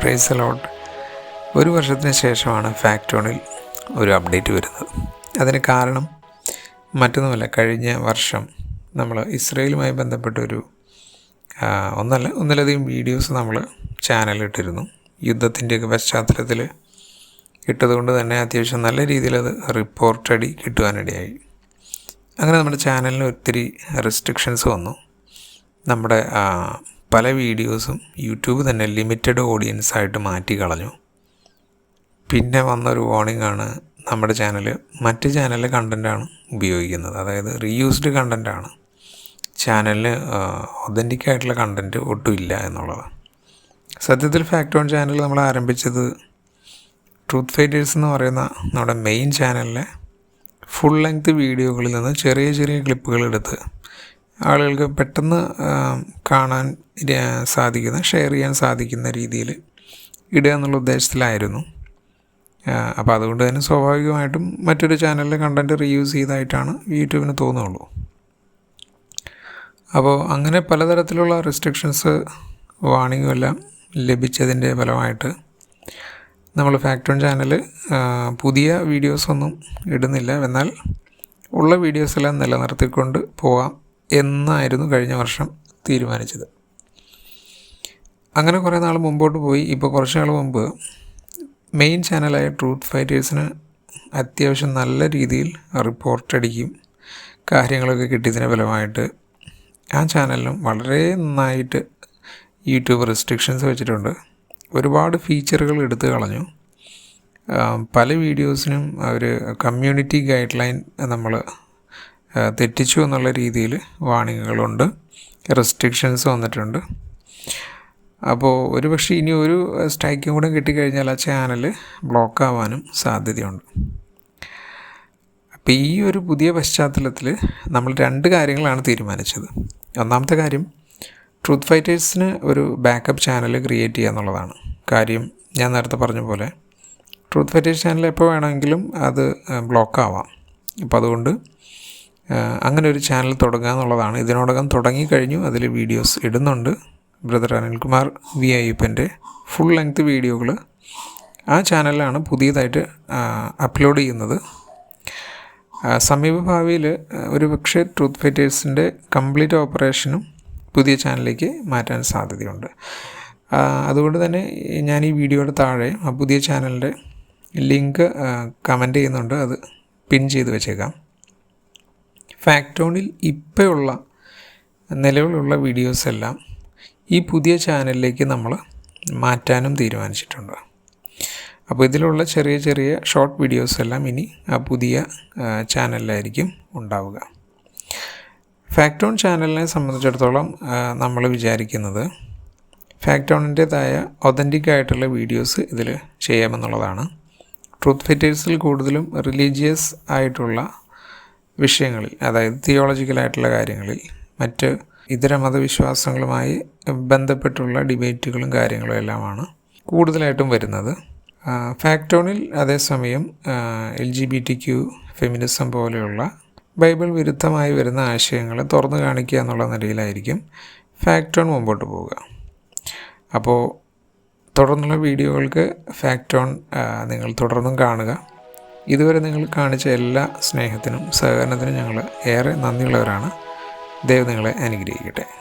Price allot ഒരു വർഷത്തിന് ശേഷമാണ് ഫാക്ടോണിൽ ഒരു അപ്ഡേറ്റ് വരുന്നത്. അതിന് കാരണം മറ്റൊന്നുമല്ല കഴിഞ്ഞ വർഷം നമ്മൾ ഇസ്രയേലുമായി ബന്ധപ്പെട്ടൊരു ഒന്നല്ല ഒന്നിലധികം വീഡിയോസ് നമ്മൾ ചാനലിട്ടിരുന്നു യുദ്ധത്തിന്റെയൊക്കെ പശ്ചാത്തലത്തിൽ ഇട്ടതുകൊണ്ട് തന്നെ അത്യാവശ്യം നല്ല രീതിയിൽ അത് റിപ്പോർട്ടടി കിട്ടുവാനിടയായി അങ്ങനെ നമ്മുടെ ചാനലിന് ഒത്തിരി റെസ്ട്രിക്ഷൻസ് വന്നു. നമ്മുടെ പല വീഡിയോസും യൂട്യൂബ് തന്നെ ലിമിറ്റഡ് ഓഡിയൻസ് ആയിട്ട് മാറ്റി കളഞ്ഞു പിന്നെ വന്നൊരു വാർണിംഗ് ആണ് നമ്മുടെ ചാനൽ മറ്റ് ചാനലിലെ കണ്ടന്റാണ് ഉപയോഗിക്കുന്നത്. അതായത് റീയൂസ്ഡ് കണ്ടന്റാണ് ചാനലിൽ ഒതന്റിക് ആയിട്ടുള്ള കണ്ടന്റ് ഒട്ടുമില്ല എന്നുള്ളത്. സത്യത്തിൽ ഫാക്ട് ഓൺ ചാനൽ നമ്മൾ ആരംഭിച്ചത് ട്രൂത്ത് ഫൈറ്റേഴ്സ് എന്ന് പറയുന്ന നമ്മുടെ മെയിൻ ചാനലിലെ ഫുൾ ലെങ്ത് വീഡിയോകളിൽ നിന്ന് ചെറിയ ചെറിയ ക്ലിപ്പുകൾ എടുത്ത് ആളുകൾക്ക് പെട്ടെന്ന് കാണാൻ സാധിക്കുന്ന ഷെയർ ചെയ്യാൻ സാധിക്കുന്ന രീതിയിൽ ഇടുക എന്നുള്ള ഉദ്ദേശത്തിലായിരുന്നു. അപ്പോൾ അതുകൊണ്ട് തന്നെ സ്വാഭാവികമായിട്ടും മറ്റൊരു ചാനലിലെ കണ്ടന്റ് റീയൂസ് ചെയ്തായിട്ടാണ് യൂട്യൂബിന് തോന്നുള്ളൂ. അപ്പോൾ അങ്ങനെ പലതരത്തിലുള്ള റെസ്ട്രിക്ഷൻസ് വാണിങ്ങും എല്ലാം ലഭിച്ചതിന്റെ ഫലമായിട്ട് നമ്മൾ ഫാക്ടോൺ ചാനൽ പുതിയ വീഡിയോസൊന്നും ഇടുന്നില്ല. എന്നാൽ ഉള്ള വീഡിയോസെല്ലാം നിലനിർത്തിക്കൊണ്ട് പോവാം. എന്നായിരുന്നു കഴിഞ്ഞ വർഷം തീരുമാനിച്ചത്. അങ്ങനെ കുറേ നാൾ മുമ്പോട്ട് പോയി. ഇപ്പോൾ കുറച്ച് നാൾ മുമ്പ് മെയിൻ ചാനലായ ട്രൂത്ത് ഫൈറ്റേഴ്സിന് അത്യാവശ്യം നല്ല രീതിയിൽ റിപ്പോർട്ട് അടിക്കും കാര്യങ്ങളൊക്കെ കിട്ടിയതിന് ഫലമായിട്ട്. ആ ചാനലിനും വളരെ നന്നായിട്ട് യൂട്യൂബ് റെസ്ട്രിക്ഷൻസ് വെച്ചിട്ടുണ്ട്. ഒരുപാട് ഫീച്ചറുകൾ എടുത്തു കളഞ്ഞു. പല വീഡിയോസിനും അവർ കമ്മ്യൂണിറ്റി ഗൈഡ് ലൈൻ നമ്മൾ തെറ്റിച്ചു എന്നുള്ള രീതിയിൽ വാണിങ്ങുകളുണ്ട് റെസ്ട്രിക്ഷൻസ് വന്നിട്ടുണ്ട്. അപ്പോൾ ഒരു പക്ഷേ ഇനി ഒരു സ്ട്രൈക്കും കൂടെ കിട്ടിക്കഴിഞ്ഞാൽ ആ ചാനൽ ബ്ലോക്ക് ആവാനും സാധ്യതയുണ്ട്. അപ്പോൾ ഈ ഒരു പുതിയ പശ്ചാത്തലത്തിൽ നമ്മൾ രണ്ട് കാര്യങ്ങളാണ് തീരുമാനിച്ചത്. ഒന്നാമത്തെ കാര്യം ട്രൂത്ത് ഫൈറ്റേഴ്സിന് ഒരു ബാക്കപ്പ് ചാനൽ ക്രിയേറ്റ് ചെയ്യുക എന്നുള്ളതാണ്. കാര്യം ഞാൻ നേരത്തെ പറഞ്ഞ പോലെ ട്രൂത്ത് ഫൈറ്റേഴ്സ് ചാനൽ എപ്പോൾ വേണമെങ്കിലും അത് ബ്ലോക്ക് ആവാം. അപ്പോൾ അതുകൊണ്ട് അങ്ങനെ ഒരു ചാനൽ തുടങ്ങുക എന്നുള്ളതാണ്. ഇതിനോടകം തുടങ്ങിക്കഴിഞ്ഞു. അതിൽ വീഡിയോസ് ഇടുന്നുണ്ട്. ബ്രദർ അനിൽകുമാർ വി അയ്യപ്പന്റെ ഫുൾ ലെങ്ത് വീഡിയോകൾ ആ ചാനലിലാണ് പുതിയതായിട്ട് അപ്ലോഡ് ചെയ്യുന്നത്. സമീപഭാവിയിൽ ഒരു പക്ഷേ ട്രൂത്ത് ഫൈറ്റേഴ്സിന്റെ കംപ്ലീറ്റ് ഓപ്പറേഷനും പുതിയ ചാനലിലേക്ക് മാറ്റാൻ സാധ്യതയുണ്ട്. അതുകൊണ്ട് തന്നെ ഞാൻ ഈ വീഡിയോയുടെ താഴെ ആ പുതിയ ചാനലിന്റെ ലിങ്ക് കമന്റ് ചെയ്യുന്നുണ്ട്. അത് പിൻ ചെയ്ത് വെച്ചേക്കാം. ഫാക്ടോണിൽ ഇപ്പോഴുള്ള നിലവിലുള്ള വീഡിയോസ് എല്ലാം ഈ പുതിയ ചാനലിലേക്ക് നമ്മൾ മാറ്റാനും തീരുമാനിച്ചിട്ടുണ്ട്. അപ്പോൾ ഇതിലുള്ള ചെറിയ ചെറിയ ഷോർട്ട് വീഡിയോസ് എല്ലാം ഇനി ആ പുതിയ ചാനലിലായിരിക്കും ഉണ്ടാവുക. ഫാക്ടോൺ ചാനലിനെ സംബന്ധിച്ചിടത്തോളം നമ്മൾ വിചാരിക്കുന്നത് ഫാക്ടോണിന്റേതായ ഒതന്റിക് ആയിട്ടുള്ള വീഡിയോസ് ഇതിൽ ചെയ്യാമെന്നുള്ളതാണ്. ട്രൂത്ത് ഫിറ്റേഴ്സിൽ കൂടുതലും റിലീജിയസ് ആയിട്ടുള്ള വിഷയങ്ങളിൽ അതായത് തിയോളജിക്കലായിട്ടുള്ള കാര്യങ്ങളിൽ മറ്റ് ഇതര മതവിശ്വാസങ്ങളുമായി ബന്ധപ്പെട്ടുള്ള ഡിബേറ്റുകളും കാര്യങ്ങളും എല്ലാമാണ് കൂടുതലായിട്ടും വരുന്നത്. ഫാക്ടോണിൽ അതേസമയം L G B T Q feminism പോലെയുള്ള ബൈബിൾ വിരുദ്ധമായി വരുന്ന ആശയങ്ങളെ തുറന്നു കാണിക്കുക എന്നുള്ള നിലയിലായിരിക്കും ഫാക്ടോൺ മുമ്പോട്ട് പോവുക. അപ്പോൾ തുടർന്നുള്ള വീഡിയോകൾക്ക് ഫാക്ടോൺ നിങ്ങൾ തുടർന്നും കാണുക. ഇതുവരെ നിങ്ങൾ കാണിച്ച എല്ലാ സ്നേഹത്തിനും സഹകരണത്തിനും ഞങ്ങൾ ഏറെ നന്ദിയുള്ളവരാണ്. ദൈവം നിങ്ങളെ അനുഗ്രഹിക്കട്ടെ.